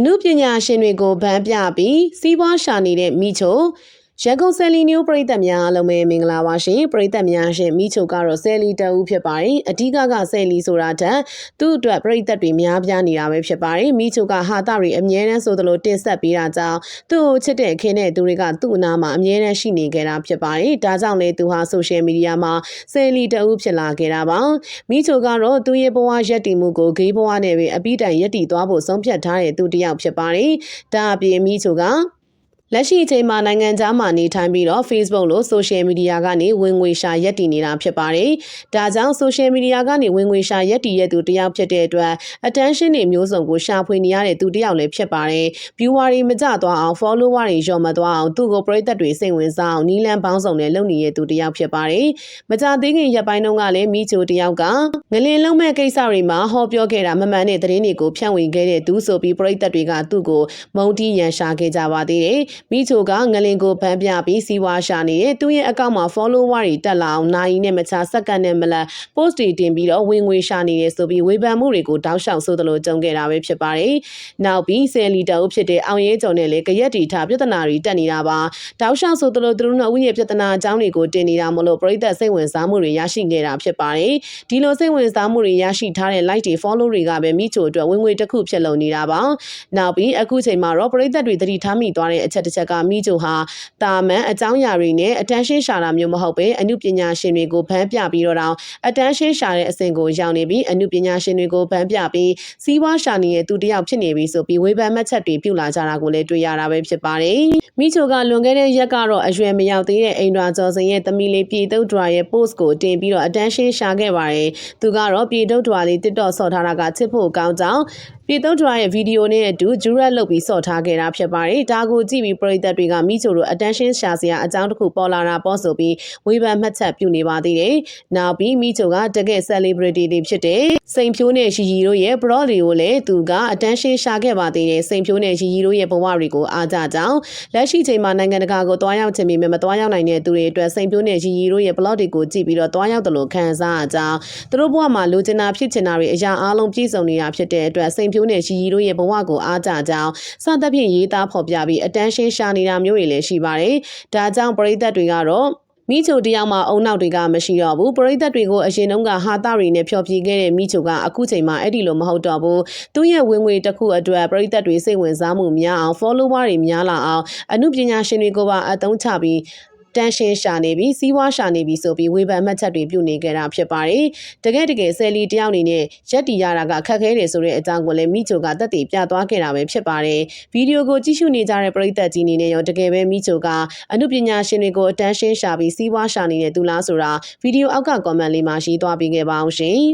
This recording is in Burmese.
အမှုပညာရှင်တွေကိုဗန်းပြပြီးစီးပွားရှာနေတဲ့မိချို ရန်ကုန်ဆယ်လီနျူပရိသတ်များအားလုံးပဲမင်္ဂလာပါရှင်ပရိသတ်များရှင်မိချိုကတော့ဆယ်လီတအူးဖြစ်ပါတယ်အဓိကကဆယ်လီဆိုတာထက်သူ့အတွက်ပရိသတ်တွေများပြားနေတာပဲဖြစ်ပါတယ်မိချိုကဟာတာတွေအမြဲတမ်းဆိုသလိုတင်ဆက်ပေးတာကြောင့်သူ့ကိုချစ်တဲ့ခင်တဲ့သူတွေကသူ့အနာမှာအမြဲတမ်းရှိနေကြတာဖြစ်ပါတယ်ဒါကြောင့်လေသူဟာဆိုရှယ်မီဒီယာမှာဆယ်လီတအူးဖြစ်လာခဲ့တာပါမိချိုကတော့သူ့ရဲ့ဘဝရက်တည်မှုကိုဂေးဘဝနဲ့ပဲအပိတိုင်ရက်တည်သွားဖို့ဆုံးဖြတ်ထားတဲ့သူတစ်ယောက်ဖြစ်ပါတယ်ဒါအပြင်မိချိုက လက်ရှိအချိန်မှာနိုင်ငံခြားမှာနေထိုင်ပြီးတော့ Facebook လို့ social media ကနေဝင်ငွေရှာရက်တည်နေတာဖြစ်ပါတယ်။ဒါကြောင့် social media ကနေဝင်ငွေရှာရက်တည်ရတဲ့သူတစ်ယောက်ဖြစ်တဲ့အတွက် attention တွေမျိုးစုံကိုရှာဖွေနေရတဲ့သူတစ်ယောက်လည်းဖြစ်ပါတယ်။ viewer တွေမကျသွားအောင် follower တွေလျော့မသွားအောင်သူ့ကိုပရိသတ်တွေစိတ်ဝင်စားအောင်နီးလန်းပေါင်းစုံနဲ့လုပ်နေတဲ့သူတစ်ယောက်ဖြစ်ပါတယ်။မကြသေးခင်ရက်ပိုင်းတုန်းကလည်းမိချိုတစ်ယောက်ကငလင်လုံးမဲ့ကိစ္စတွေမှာဟောပြောခဲ့တာမမှန်တဲ့သတင်းတွေကိုဖြန့်ဝေခဲ့တဲ့သူဆိုပြီးပရိသတ်တွေကသူ့ကိုမုံတီးရန်ရှာခဲ့ကြပါသေးတယ်။မိချိုကငလင်ကိုဖမ်းပြပြီးစီးပွားရှာနေတယ်သူ့ရဲ့အကောင့်မှာ follower တွေတက်လာအောင်နိုင်နဲ့မချစက္ကန့်နဲ့မလတ် post တွေတင်ပြီးတော့ဝင်ငွေရှာနေတယ်ဆိုပြီးဝေဖန်မှုတွေကိုတောက်လျှောက်ဆိုသလိုကြုံခဲ့တာပဲဖြစ်ပါတယ်။နောက်ပြီးဆယ်လီတာဦးဖြစ်တဲ့အောင်ရဲကျော်နဲ့လည်းကြရက်တီထားပြဿနာတွေတက်နေတာပါ။တောက်လျှောက်ဆိုသလိုသူတို့နှစ်ဦးရဲ့ပြဿနာအကြောင်းတွေကိုတင်နေတာမလို့ပြည်သက်စိတ်ဝင်စားမှုတွေရရှိခဲ့တာဖြစ်ပါတယ်။ဒီလိုစိတ်ဝင်စားမှုတွေရရှိထားတဲ့ like တွေ follow တွေကပဲမိချိုအတွက်ဝင်ငွေတစ်ခုဖြစ်လုံနေတာပါ။နောက်ပြီးအခုချိန်မှာတော့ပြည်သက်တွေသတိထားမိသွားတဲ့အချက်တစ်ချက်ကမိချိုဟာတာမန်အကြောင်းအရာတွေနဲ့ attention ရှာတာမျိုးမဟုတ်ပဲအမှုပညာရှင်တွေကိုဖမ်းပြပြီးတော့တောင် attention ရှာတဲ့အဆင့်ကိုရောက်နေပြီးအမှုပညာရှင်တွေကိုဖမ်းပြပြီးစီးပွားရှာနေတဲ့သူတစ်ယောက်ဖြစ်နေပြီဆိုပြီးဝေဖန်မှတ်ချက်တွေပြုလာကြတာကိုလည်းတွေ့ရတာပဲဖြစ်ပါတယ်။မိချိုကလွန်ခဲ့တဲ့ရက်ကတော့အရွယ်မရောက်သေးတဲ့အိမ်တော်ကျော်စင်ရဲ့သမီးလေးပြည်တုတ်ဒွာရဲ့ post ကိုတင်ပြီးတော့ attention ရှာခဲ့ပါတယ်။သူကတော့ပြည်တုတ်ဒွာလေး TikTok ဆော့ထားတာကချစ်ဖို့ကောင်းကြောင်း ပြည်သုံးဒရာရဲ့ဗီဒီယိုနဲ့အတူဂျူရက်လုပ်ပြီးဆော့ထားခဲ့တာဖြစ်ပါတယ်။ဒါကိုကြည့်ပြီးပရိသတ်တွေကမိချိုတို့ attention ရှာစရာအကြောင်းတစ်ခုပေါ်လာတာပေါ့ဆိုပြီးဝေဖန်မှတ်ချက်ပြုနေပါသေးတယ်။နောက်ပြီးမိချိုကတကယ် celebrity တွေဖြစ်တဲ့စိန်ဖြိုးနဲ့ရီရီတို့ရဲ့ blog တွေကိုလည်းသူက attention ရှာခဲ့ပါသေးတယ်။စိန်ဖြိုးနဲ့ရီရီတို့ရဲ့ဘဝတွေကိုအားကြကြောင်းလက်ရှိချိန်မှာနိုင်ငံတကာကိုတွားရောက်ခြင်းပေမဲ့မတွားရောက်နိုင်တဲ့သူတွေအတွက်စိန်ဖြိုးနဲ့ရီရီတို့ရဲ့ blog တွေကိုကြည့်ပြီးတော့တွားရောက်တယ်လို့ခံစားရကြောင်းသူတို့ဘဝမှာလိုချင်တာဖြစ်ချင်တာတွေအရာအလုံးပြည့်စုံနေတာဖြစ်တဲ့အတွက်စိန်ဖြိုးနဲ့ရီရီတို့ရဲ့ဘဝကိုအားကြကြောင်းစသဖြင့်ရေးသားဖော်ပြပြီး attention ရှာနေတာမျိုးတွေလည်းရှိပါတယ်။ဒါကြောင့်ပရိသတ်တွေကတော့မိချိုတယောက်မှအုံနောက်တွေကမရှိတော့ဘူးပရိသတ်တွေကိုအရင်တုန်းကဟာတာတွေနဲ့ဖျော်ဖြေခဲ့တဲ့မိချိုကအခုချိန်မှာအဲ့ဒီလိုမဟုတ်တော့ဘူးသူရဲ့ဝင်ငွေတစ်ခုအတွက်ပရိသတ်တွေစိတ်ဝင်စားမှုများအောင် follower တွေများလာအောင်အမှုပညာရှင်တွေကိုပါအသုံးချပြီး တန်ရှင်းရှာနေပြီးစီးပွားရှာနေပြီးဆိုပြီးဝေဖန်မှတ်ချက်တွေပြုနေကြတာဖြစ်ပါတယ်။တကယ်တကယ်ဆယ်လီတယောက်အနေနဲ့ရက်တီရတာကခက်ခဲတယ်ဆိုတဲ့အကြောင်းကိုလည်းမိချိုကတက်တည်ပြသွားခဲ့တာပဲဖြစ်ပါတယ်။ဗီဒီယိုကိုကြည့်ရှုနေကြတဲ့ပရိသတ်ကြီးအနေနဲ့ရောတကယ်ပဲမိချိုကအမှုပညာရှင်တွေကိုအတန်းရှင်းရှာပြီးစီးပွားရှာနေတဲ့သူလားဆိုတာဗီဒီယိုအောက်က comment လေးမှာရေးသွားပေးခဲ့ပါအောင်ရှင်။